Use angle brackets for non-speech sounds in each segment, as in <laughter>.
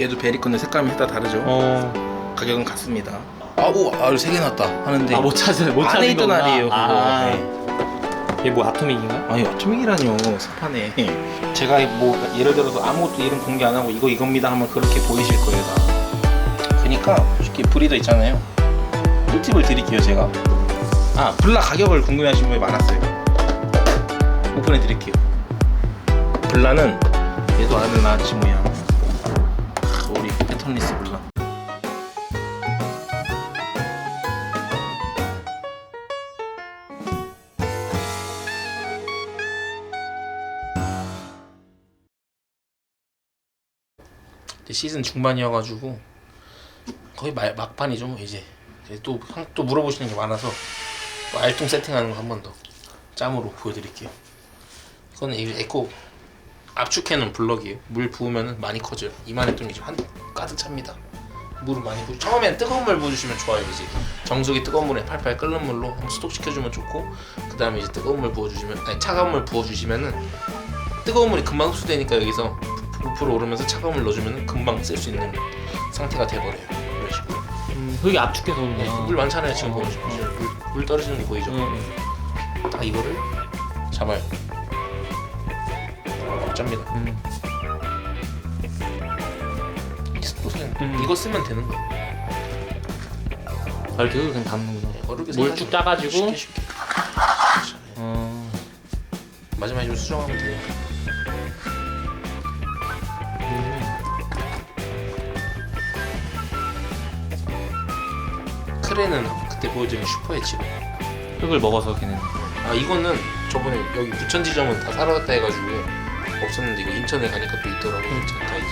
얘도 베리 건데 색감이 다 다르죠. 어. 가격은 같습니다. 아우 알세개 났다 하는데 아 못 찾은 못 찾은 안에 있던 거구나. 알이에요. 그거. 아. 네. 얘뭐 아토믹인가? 아니 어토믹이라니요 스판에 제가 뭐 예를 들어서 아무것도 이름 공개 안 하고 이거 이겁니다 하면 그렇게 보이실 거예요 다 그러니까 솔직히 브리더 있잖아요 꿀팁을 드릴게요 제가 아 블라 가격을 궁금해하시는 분이 많았어요 오픈해 드릴게요 블라는 얘도 아들 낳았지 뭐야 아, 블라 이제 시즌 중반이어가지고 거의 말, 막판이죠 뭐 이제. 또, 한- 또 물어보시는 게 많아서 또 알통 세팅하는 거 한 번 더 짬으로 보여드릴게요. 이 에코 압축해놓은 블럭이에요. 물 부으면 많이 커져요. 이만해 좀 이제 한 가득 찹니다. 물을 많이 부으 처음엔 뜨거운 물 부어주시면 좋아요 이제. 정수기 뜨거운 물에 팔팔 끓는 물로 한번 소독시켜주면 좋고 그 다음에 이제 뜨거운 물 부어주시면 아니 차가운 물 부어주시면은 뜨거운 물이 금방 흡수되니까 여기서 부풀어 오르면서 차가운 물 넣어주면 금방 쓸 수 있는 상태가 돼버려요. 이런 식으로. 음, 그게 압축해서 오는 네, 거야. 물 많잖아요 지금 어, 보이죠 어. 물, 물 떨어지는 거 보이죠? 응, 응. 딱 이거를 잡아요 잡니다 음. 음. 이거 쓰면 되는 거예요 아, 이렇게 그냥 담는구나. 어렵게 물 생각하지 쭉 마. 짜가지고? 쉽게 쉽게 어. 마지막에 좀 수정하면 돼요 크레는 그때 보여드린 슈퍼 엣지로 흙을 먹어서 걔는. 아 이거는 저번에 여기 부천 지점은 다 사라졌다 해가지고 없었는데 이거 인천에 가니까 또 있더라고요 인천 다이소.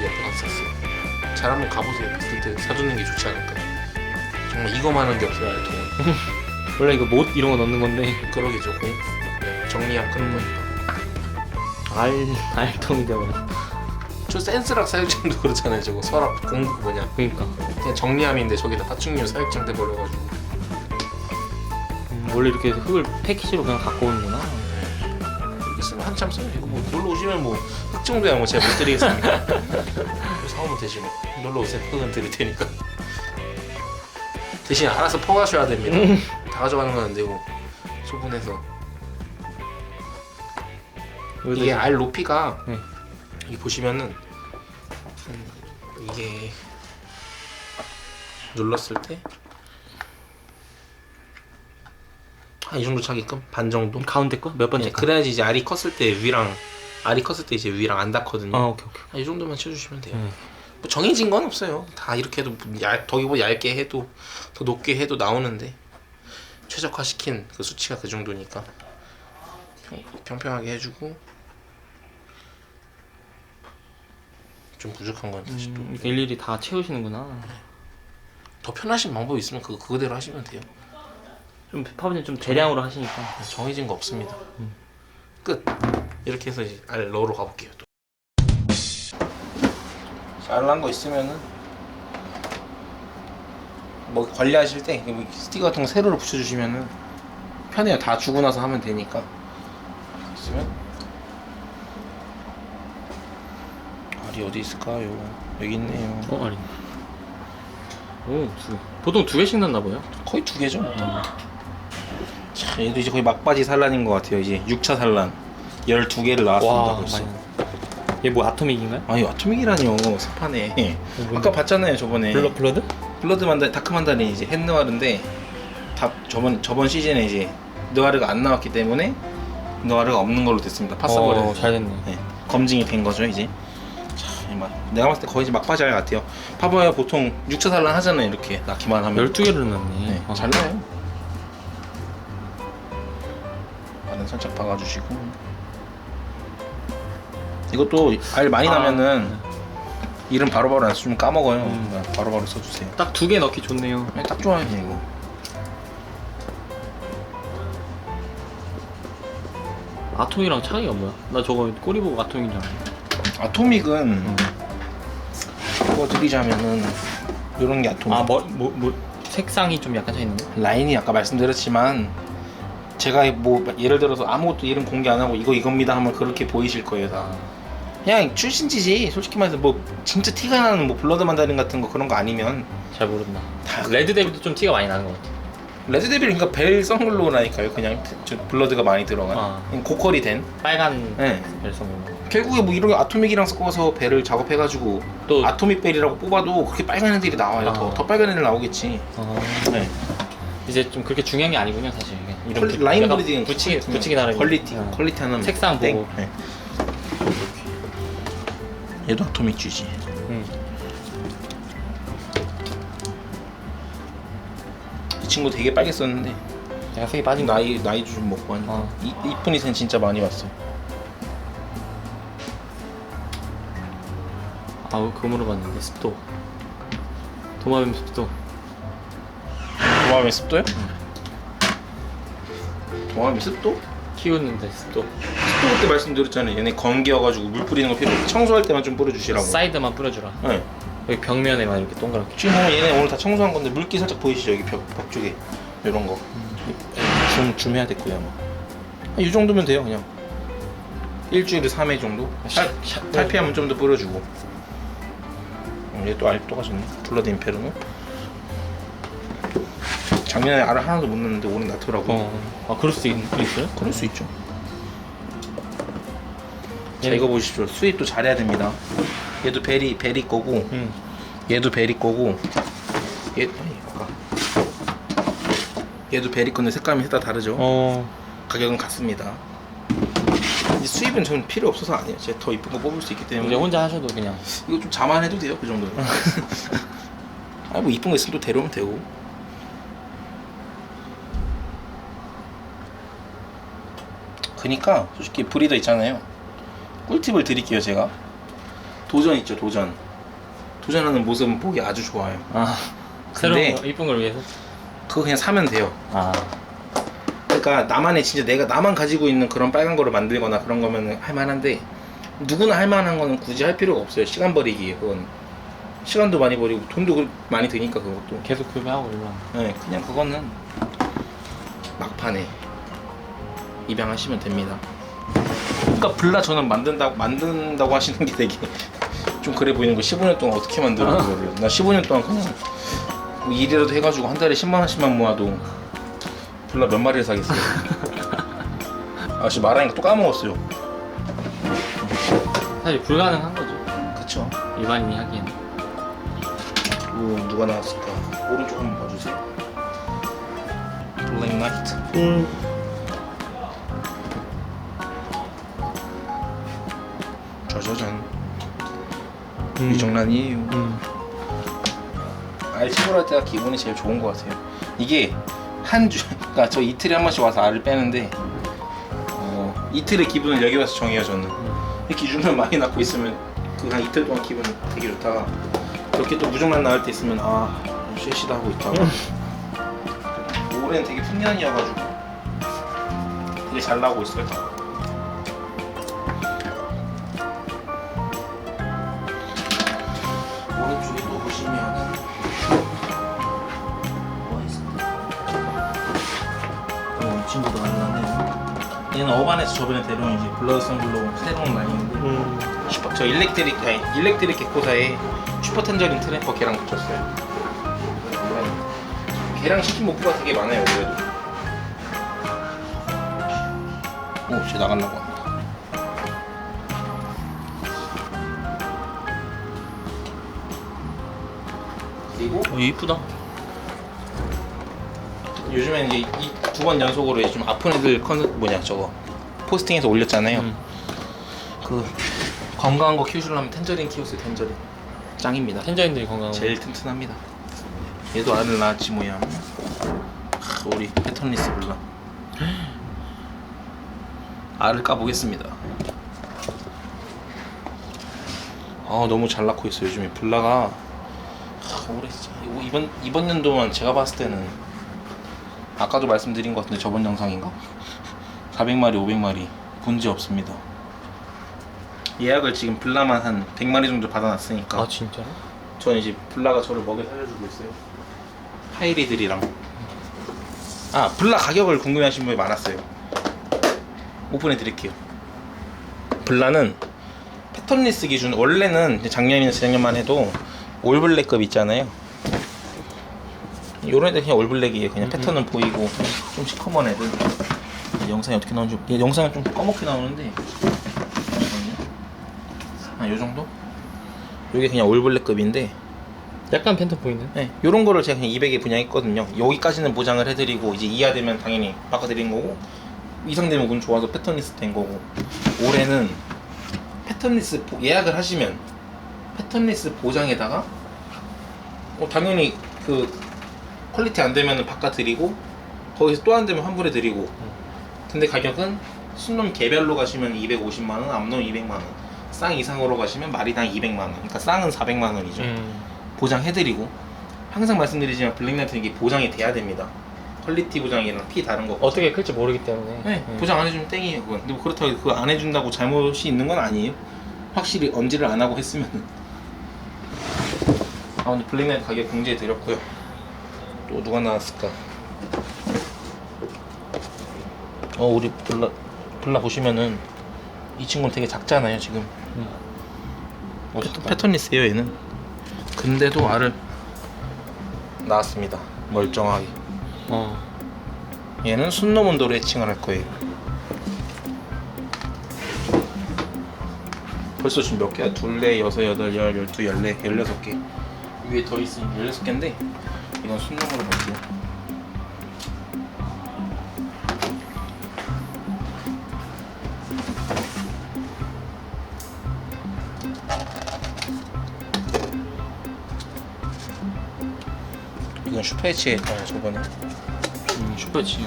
이 옆에 갔었어요 잘 한번 가보세요. 갔을 때 사두는 게 좋지 않을까. 정말 이거만 한 게 없어요 알통은. <laughs> 원래 이거 못 이런 거 넣는 건데. 그러게죠 공 네, 정리한 그런 음. 거니까. 알 알통이 되어버려. 저 센스락 사육장도 <laughs> 그렇잖아요 저거. 서랍 공 뭐냐. 그러니까. 그냥 정리함인데 저기다 파충류 사육장 돼 버려가지고. 음, 원래 이렇게 흙을 패키지로 그냥 갖고 오는구나. 쓰면 한참 써요 이거 뭐 놀러 오시면 뭐흙 정도야 뭐 제가 못 드리겠습니까? <laughs> 사오면 되지 뭐. 놀러 오세요. 흙은 드릴 테니까. 대신 알아서 퍼가셔야 됩니다. 다 가져가는 건 안 되고 소분해서. 이게 알 높이가 네. 여기 보시면은 음, 이게 눌렀을 때 한 이 정도 차게끔 반 정도 가운데 거 몇 번째 네, 거? 그래야지 이제 알이 컸을 때 위랑 알이 컸을 때 이제 위랑 안 닿거든요. 아 오케이 오케이. 한이 정도만 쳐주시면 돼요. 네. 뭐 정해진 건 없어요. 다 이렇게 해도 얇, 더기보다 얇게 해도 더 높게 해도 나오는데 최적화시킨 그 수치가 그 정도니까 평, 평평하게 해주고 좀 부족한 건 다시 음, 이렇게 일일이 다 채우시는구나. 또더 편하신 방법이 있으면 그거 그거대로 하시면 돼요. 좀 파브님 좀 대량으로 하시니까. 정해진 거 없습니다. 끝. 이렇게 해서 이제 알 넣으러 가볼게요. 또. 알난 거 있으면은 뭐 관리하실 때뭐 스티커 같은 거 세로로 붙여주시면은 편해요. 다 주고 나서 하면 되니까. 있으면 알이 어디 있을까요? 여기 있네요. 어 아니. 오 두 개. 보통 두 개씩 넣나 봐요. 거의 두 개죠. 자, 얘도 이제 거의 막바지 산란인 것 같아요. 이제 6차 산란 12개를 나왔습니다. 벌써. 얘뭐 아토믹인가요? 아니 아토믹이라니요 스판에 아까 봤잖아요 저번에 블러 블러드? 블러드 만다 다크 만다린 이제 다 저번 저번 시즌에 이제 느와르가 안 나왔기 때문에 느와르가 없는 걸로 됐습니다 파서버에 어, 잘 됐네. 네, 검증이 된 거죠 이제 자, 막 내가 봤을 때 거의 이제 막바지 알 같아요 봐봐요 보통 6차 산란 하잖아요 이렇게 낳기만 하면 12개를 넣네. 네, 아. 잘 나요 박아주시고 이것도 알 많이 아, 나면은 네. 이름 바로바로 안 쓰면 까먹어요. 음. 네, 바로바로 써주세요. 딱 두 개 넣기 좋네요. 네, 딱 좋아요, 이거. 아톰이랑 차이가 뭐야? 나 저거 꼬리 보고 아톰인 줄 알았네. 아토믹은 음. 그거 드리자면은 이런 게 아토믹. 아, 뭐, 뭐, 뭐, 색상이 좀 약간 차이 있는 거? 라인이 아까 말씀드렸지만 제가 뭐 예를 들어서 아무것도 이름 공개 안 하고 이거 이겁니다 하면 그렇게 보이실 거예요 다. 그냥 출신지지 솔직히 말해서 뭐 진짜 티가 나는 뭐 블러드 만다린 같은 거 그런 거 아니면 잘 모른다. 다- 레드 데빌도 좀 티가 많이 나는 것 같아. 레드데빌 그러니까 벨 썬글로우라니까요 그냥 저 블러드가 많이 들어간 아. 고컬이 된 빨간 네. 별성으로. 결국에 뭐 이런 거 아토믹이랑 섞어서 벨을 작업해가지고 또 아토믹 벨이라고 뽑아도 그렇게 빨간 애들이 나와요 아. 더, 더 빨간 애들 나오겠지 어, 네. 이제 좀 그렇게 중요한 게 아니군요 사실. 그냥 퀄리- 라인 내가 브리딩 붙이기 붙이기 나름이. 퀄리티 어. 퀄리티 하나 색상 보고. 네. 얘도 아토믹 쥐지 음. 이 친구 되게 빨겠었는데 내가 색이 빠진 거. 나이 나이도 좀 먹고 하니까 어. 이, 이쁜 이생 진짜 많이 봤어 아우 그거 물어봤는데 습도. 도마뱀 습도. 도마뱀 습도요? 도마뱀 습도? 키우는데 습도. 습도 그때 말씀드렸잖아요. 얘네 건기여가지고 물 뿌리는 거 필요 없고 청소할 때만 좀 뿌려주시라고. 사이드만 뿌려주라. 네. 여기 벽면에만 이렇게 동그랗게. 지금 보면 얘네 오늘 다 청소한 건데 물기 살짝 보이시죠? 여기 벽, 벽 쪽에. 이런 거. 줌, 줌 해야 됐고요 아마. 한이 정도면 돼요 그냥. 일주일에 3회 정도? 탈, 샷- 탈피하면 좀 더 뿌려주고. 어, 얘또 알또 가졌네. 블러드 임페르노 작년에 알을 하나도 못 넣었는데 올해 낳더라고요 어. 아 그럴 수 있, 있어요? 그럴 수 있죠. 자 얘네- 이거 보십시오. 수입도 잘해야 됩니다. 얘도 베리 베리 거고. 응. 얘도 베리 거고. 얘 아니 아까. 얘도 베리 건데 색감이 셋 다 다르죠? 어. 가격은 같습니다. 이 수입은 저는 필요 없어서 아니에요. 제가 더 이쁜 거 뽑을 수 있기 이제 때문에. 혼자 하셔도 그냥. 이거 좀 자만해도 돼요 그 정도는. <laughs> 아뭐 이쁜 거 있으면 또 데려오면 되고 그니까 솔직히 브리더 있잖아요 꿀팁을 드릴게요 제가 도전 있죠 도전 도전하는 모습은 보기 아주 좋아요 아. 새로운 거 이쁜 걸 위해서. 그거 그냥 사면 돼요 아. 그러니까 나만의 진짜 내가 나만 가지고 있는 그런 빨간 거를 만들거나 그런 거면 할 만한데 누구나 할 만한 거는 굳이 할 필요가 없어요 시간 버리기에 그건 시간도 많이 버리고 돈도 그- 많이 드니까 그것도 계속 구매하고 올라. 네, 그냥 그거는 막판에 입양하시면 됩니다. 그러니까 블라 저는 만든다고 만든다고 하시는 게 되게 <laughs> 좀 그래 보이는 거 15년 동안 어떻게 만들어 그거를 나 15년 동안 그냥 뭐 일이라도 해가지고 한 달에 10만 원씩만 모아도 블라 몇 마리를 사겠어요. <laughs> 아 지금 말하니까 또 까먹었어요. 사실 불가능한 거죠. 그쵸? 일반인이 하기엔. 오 누가 나왔을까? 오른쪽 한번 봐주세요. 블랙 나이트. 짜자잔. 음. 이 장난이에요. 음. 알 시골할 때가 기분이 제일 좋은 것 같아요. 이게 한 주, <laughs> 그러니까 저 이틀에 한 번씩 와서 알을 빼는데 어, 이틀의 기분을 여기 와서 정해요 저는. 이렇게 유면 많이 낳고 있으면 그 한 이틀 동안 기분 되게 좋다가 이렇게 또 무정만 나올 때 있으면 아 쉐시다 하고 있다가 올해는 되게 풍년이어가지고 되게 잘 나오고 있어요. 얘는 어반에서 저번에 데려온 이제 블러드 선글로 새로운 라인인데 음. 슈퍼 저 일렉트릭 아니 일렉트릭 개코사에 슈퍼 텐저린 트래퍼 걔랑 붙였어요. 걔랑 시킨 목표가 되게 많아요 그래도. 오, 쟤 나가려고 합니다. 그리고 어, 이쁘다. 요즘엔 이제 두 번 연속으로 이제 좀 아픈 애들 컨 뭐냐 저거 포스팅해서 올렸잖아요. 음. 그 건강한 거 키우시려면 텐저린 키우세요 텐저린 짱입니다. 텐저인들이 건강하고. 제일 튼튼합니다. 얘도 알을 낳았지 뭐야. 크, 우리 패턴리스 블라. <gasps> 알을 까보겠습니다. 아 너무 잘 낳고 있어 요 요즘에 블라가 하, 올해 진짜 이번 이번 연도만 제가 봤을 때는 아까도 말씀드린 것 같은데 저번 영상인가 400마리 500마리 문제 없습니다. 예약을 지금 블라만 한 100마리 정도 받아놨으니까 아 진짜로? 저는 이제 블라가 저를 먹여 살려주고 있어요. 하이리들이랑. 아 블라 가격을 궁금해하시는 분이 많았어요. 오픈해 드릴게요. 블라는 패턴리스 기준 원래는 작년이나 재작년만 해도 올블랙급 있잖아요. 요런 애들 그냥 올블랙이에요. 그냥 패턴은 보이고 좀 시커먼 애들. 영상이 어떻게 나오는지 얘 영상은 좀 꺼멓게 나오는데 아 요 정도? 요게 그냥 올블랙급인데 약간 팬텀 보이네. 네, 요런 거를 제가 그냥 200에 분양했거든요. 여기까지는 보장을 해드리고 이제 이하 되면 당연히 바꿔드리는 거고 이상 되면 운 좋아서 패턴리스 된 거고 올해는 패턴리스 보- 예약을 하시면 패턴리스 보장에다가 어, 당연히 그 퀄리티 안 되면 바꿔 드리고 거기서 또 안 되면 환불해 드리고 근데 가격은 순놈 개별로 가시면 250만 원, 암놈 200만 원, 쌍 이상으로 가시면 마리당 200만 원. 그러니까 쌍은 400만 원이죠. 음. 보장해 드리고 항상 말씀드리지만 블랙라이트는 이게 보장이 돼야 됩니다. 퀄리티 보장이랑 피 다른 거. 어떻게 클지 모르기 때문에. 네, 보장 안 해주면 땡이에요. 그건. 근데 뭐 그렇다고 그거 안 해준다고 잘못이 있는 건 아니에요. 확실히 언지를 안 하고 했으면. 아 오늘 블랙라이트 가격 공지해 드렸고요. 또 누가 나왔을까? 어 우리 블라 블라 보시면은 이 친구는 되게 작잖아요 지금. 음. 패턴, 패턴리스예요 얘는. 근데도 알을 나왔습니다. 멀쩡하게. 어. 얘는 순놈 온도로 해칭을 할 거예요. 벌써 지금 몇 개야? 둘레, 여섯, 여덟, 열, 열두, 열네, 열여섯 개. 위에 더 있으니 열여섯 개인데 이건 순놈으로 볼게요. 이건 슈퍼에치에 했던 거 저번에. 음, 슈퍼 치.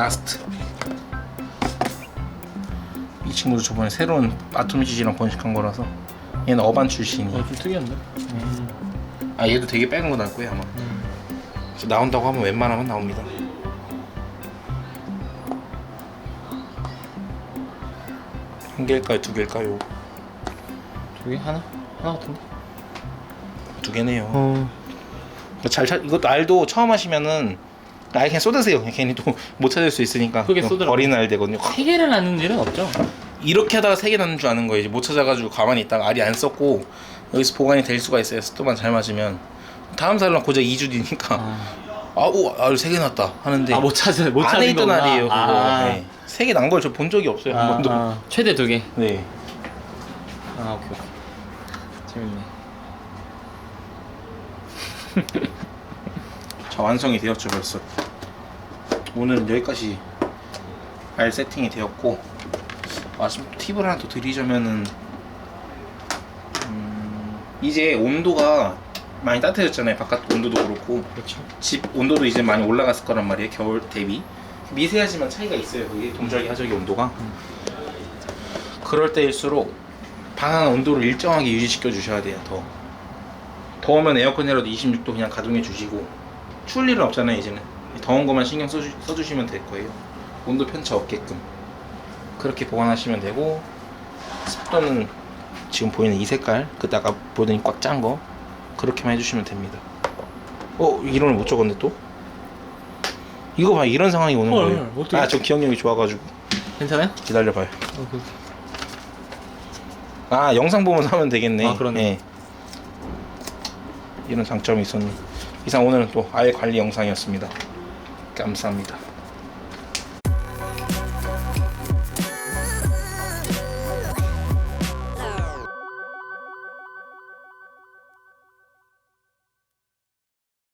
라스트 이 친구도 저번에 새로운 아토미지지랑 번식한 거라서 얘는 어반 출신이 어, 좀 특이한데? 음. 아 얘도 되게 빼는 거 나올 거예요 아마 그래서 나온다고 하면 웬만하면 나옵니다 한 개일까요 두 개일까요 두 개? 하나? 하나 같은데? 두 개네요 어. 잘 찾, 이것도 알도 처음 하시면은 아예 그냥 쏟으세요 괜히 또 못 찾을 수 있으니까 그게 쏟으라고. 버리는 알 되거든요 세 개를 나눈 일은 없죠? 이렇게 하다가 세 개 낳는 줄 아는 거예요. 이제 못 찾아가지고 가만히 있다가 알이 안 썼고 여기서 보관이 될 수가 있어요. 습도만 잘 맞으면 다음 살은 고작 2주 뒤니까 아, 아우 알 세 개 났다 하는데 못 찾아, 못 안에 있던 거구나. 알이에요. 그거 아. 네. 세개 난 걸 저 본 적이 없어요. 한 아, 번도. 아. 최대 두 개. 네. 아, 오케이, 오케이. 재밌네. <laughs> 자 완성이 되었죠 벌써. 오늘은 여기까지 알 세팅이 되었고 마지막 팁을 하나 더 드리자면은 음, 이제 온도가 많이 따뜻해졌잖아요. 바깥 온도도 그렇고. 그렇죠. 집 온도도 이제 많이 올라갔을 거란 말이에요 겨울 대비. 미세하지만 차이가 있어요 그게. 동절기 하절기 온도가. 그럴 때일수록 방 안의 온도를 일정하게 유지시켜 주셔야 돼요 더. 더우면 에어컨이라도 26도 그냥 가동해 주시고 추울 일은 없잖아요 이제는. 더운 것만 신경 써주, 써주시면 될 거예요. 온도 편차 없게끔. 그렇게 보관하시면 되고 습도는 지금 보이는 이 색깔 그때 아까 보더니 꽉 짠 거 그렇게만 해주시면 됩니다. 어 이름을 못 적었네 또? 이거 봐 이런 상황이 오는 헐, 거예요. 어떻게- 아 저 기억력이 좋아가지고. 괜찮아요? 기다려봐요. 어, 그, 아 영상 보면서 하면 되겠네. 아, 그러네. 예. 이런 장점이 있었네 이상 오늘은 또알 관리 영상이었습니다. 감사합니다